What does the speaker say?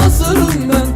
hazırım ben.